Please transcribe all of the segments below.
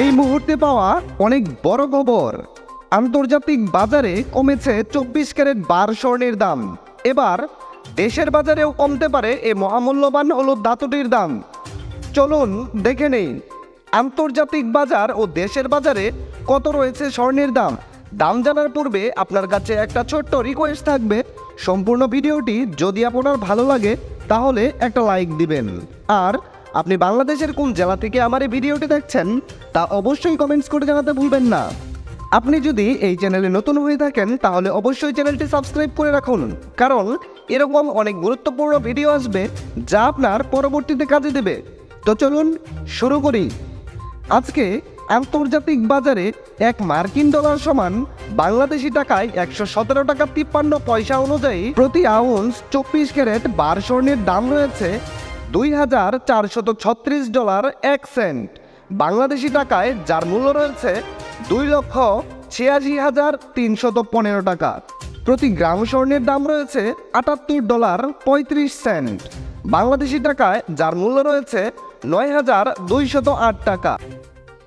এই মুহূর্তে পাওয়া অনেক বড় খবর আন্তর্জাতিক বাজারে কমেছে চব্বিশ ক্যারেট বার স্বর্ণের দাম। এবার দেশের বাজারেও কমতে পারে এ মহামূল্যবান হলো ধাতুটির দাম। চলুন দেখে নেই, আন্তর্জাতিক বাজার ও দেশের বাজারে কত রয়েছে স্বর্ণের দাম। দাম জানার পূর্বে আপনার কাছে একটা ছোট্ট রিকোয়েস্ট থাকবে। সম্পূর্ণ ভিডিওটি যদি আপনার ভালো লাগে, তাহলে একটা লাইক দিবেন। আর আপনি বাংলাদেশের কোন জেলা থেকে আমার এই ভিডিওটি দেখছেন, তা অবশ্যই কমেন্টস করে জানাতে ভুলবেন না। আপনি যদি এই চ্যানেলে নতুন হয়ে থাকেন, তাহলে অবশ্যই চ্যানেলটি সাবস্ক্রাইব করে রাখুন। কারণ, এরকম অনেক গুরুত্বপূর্ণ ভিডিও আসবে, যা আপনার পরবর্তীতে কাজে দেবে। তো চলুন, শুরু করি। আজকে আন্তর্জাতিক বাজারে এক মার্কিন ডলার সমান বাংলাদেশি টাকায় একশো সতেরো টাকা তিপ্পান্ন পয়সা অনুযায়ী প্রতি আউন্স চব্বিশ ক্যারেট বার স্বর্ণের দাম রয়েছে দুই হাজার চারশত ছত্রিশ ডলার এক সেন্ট। বাংলাদেশি টাকায় যার মূল্য রয়েছে দুই লক্ষ ছিয়াশি হাজার তিনশত পনেরো টাকা। প্রতি গ্রাম স্বর্ণের দাম রয়েছে আটাত্তর ডলার পঁয়ত্রিশ সেন্ট। বাংলাদেশি টাকায় যার মূল্য রয়েছে নয় হাজার দুইশত আট টাকা।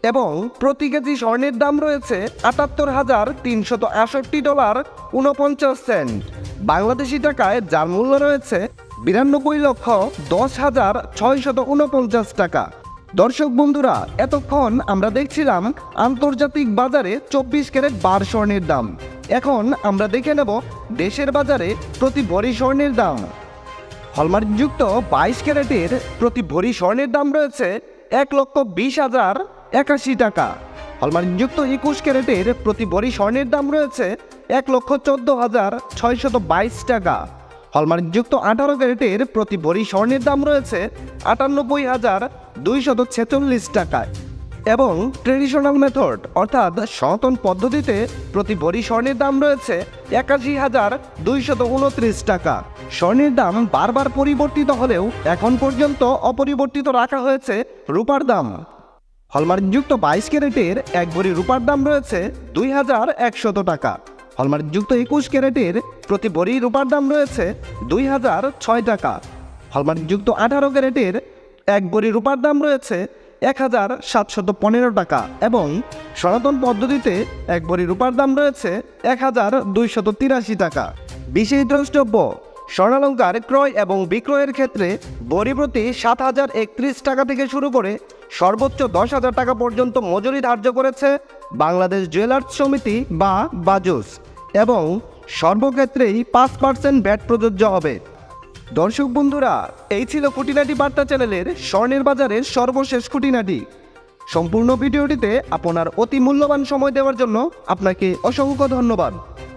এবং প্রতি কেজি স্বর্ণের দাম রয়েছে আটাত্তর হাজার তিনশত আষট্টি ডলার উনপঞ্চাশ সেন্ট। বাংলাদেশি টাকায় যার মূল্য রয়েছে বিরানব্বই লক্ষ দশ হাজার ছয়শত উনপঞ্চাশ টাকা। দর্শক বন্ধুরা, এতক্ষণ আমরা দেখছিলাম আন্তর্জাতিক বাজারে চব্বিশ ক্যারেট বার স্বর্ণের দাম। এখন আমরা দেখে নেব দেশের বাজারে প্রতি ভরি স্বর্ণের দাম। হলমার্কযুক্ত বাইশ ক্যারেটের প্রতি ভরি স্বর্ণের দাম রয়েছে এক লক্ষ বিশ হাজার একাশি টাকা। হলমার্কযুক্ত একুশ ক্যারেটের প্রতি ভরি স্বর্ণের দাম রয়েছে এক লক্ষ চোদ্দ হাজার ছয়শত বাইশ টাকা। হলমার্কযুক্ত আঠারো ক্যারেটের প্রতি ভরি স্বর্ণের দাম রয়েছে আটানব্বই হাজার দুইশত ছেচল্লিশ টাকায় এবং ট্রেডিশনাল মেথড, অর্থাৎ সনাতন পদ্ধতিতে প্রতি ভরি স্বর্ণের দাম রয়েছে একাশি হাজার দুইশত উনত্রিশ টাকা। স্বর্ণের দাম বারবার পরিবর্তিত হলেও এখন পর্যন্ত অপরিবর্তিত রাখা হয়েছে রূপার দাম। হলমার্কযুক্ত বাইশ ক্যারেটের এক ভরি রূপার দাম রয়েছে দুই হাজার একশত টাকা। হলমার্কযুক্ত একুশ ক্যারেটের প্রতি ভরি রূপার দাম রয়েছে দুই হাজার ছয় টাকা। হলমার্কযুক্ত আঠারো ক্যারেটের এক ভরি রূপার দাম রয়েছে এক হাজার সাতশত পনেরো টাকা এবং সনাতন পদ্ধতিতে এক ভরি রূপার দাম রয়েছে এক হাজার দুইশত তিরাশি টাকা। বিশেষ দ্রষ্টব্য, স্বর্ণালঙ্কার ক্রয় এবং বিক্রয়ের ক্ষেত্রে বড়ি প্রতি সাত হাজার একত্রিশ টাকা থেকে শুরু করে সর্বোচ্চ দশ হাজার টাকা পর্যন্ত মজুরি ধার্য করেছে বাংলাদেশ জুয়েলার্স সমিতি বা বাজুস। এবং সর্বক্ষেত্রেই পাঁচ পার্সেন্ট ব্যাট প্রযোজ্য হবে। দর্শক বন্ধুরা, এই ছিল খুঁটিনাটি বার্তা চ্যানেলের স্বর্ণের বাজারের সর্বশেষ খুঁটিনাটি সম্পূর্ণ ভিডিওটিতে আপনার অতি মূল্যবান সময় দেওয়ার জন্য আপনাকে অসংখ্য ধন্যবাদ।